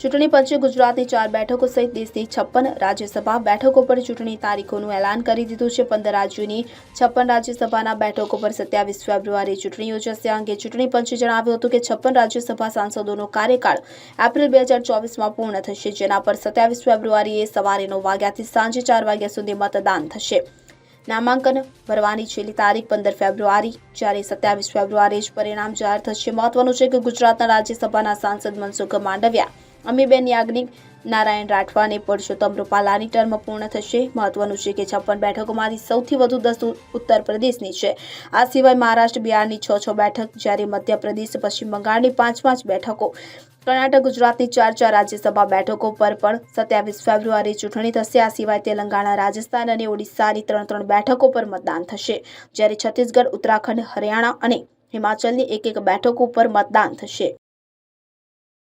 ચૂંટણી પંચે ગુજરાતની ચાર બેઠકો સહિત દેશની છપ્પન રાજ્યસભા બેઠકો પર ચૂંટણી તારીખોનું એલાન કરી દીધું છે. પંદર રાજ્યોની છપ્પન રાજ્યસભાના બેઠકો પર સત્યાવીસ ફેબ્રુઆરી ચૂંટણી યોજાશે. આ અંગે ચૂંટણી પંચે જણાવ્યું હતું કે છપ્પન રાજ્યસભા સાંસદોનો કાર્યકાળ એપ્રિલ બે હજાર ચોવીસમાં પૂર્ણ થશે, જેના પર સત્યાવીસ ફેબ્રુઆરીએ સવારે નવ વાગ્યાથી સાંજે ચાર વાગ્યા સુધી મતદાન થશે. નામાંકન ભરવાની છેલ્લી તારીખ પંદર ફેબ્રુઆરી, જ્યારે સત્યાવીસ ફેબ્રુઆરી જ પરિણામ જાહેર થશે. મહત્વનું છે કે ગુજરાતના રાજ્યસભાના સાંસદ મનસુખ માંડવિયા અમીબેન યાજ્ઞિક, નારાયણ રાઠવા અને પરસોત્તમ રૂપાલાની ટર્મ પૂર્ણ થશે. મહત્વનું છે કે છપ્પન બેઠકોમાંથી સૌથી વધુ દસ ઉત્તર પ્રદેશની છે. આ સિવાય મહારાષ્ટ્ર, બિહારની છ છ બેઠક, જ્યારે મધ્યપ્રદેશ, પશ્ચિમ બંગાળની પાંચ પાંચ બેઠકો. કર્ણાટક, ગુજરાતની ચાર ચાર રાજ્યસભા બેઠકો પર પણ સત્યાવીસ ફેબ્રુઆરી ચૂંટણી થશે. આ સિવાય તેલંગાણા, રાજસ્થાન અને ઓડિશાની ત્રણ ત્રણ બેઠકો પર મતદાન થશે. જ્યારે છત્તીસગઢ, ઉત્તરાખંડ, હરિયાણા અને હિમાચલની એક એક બેઠકો પર મતદાન થશે.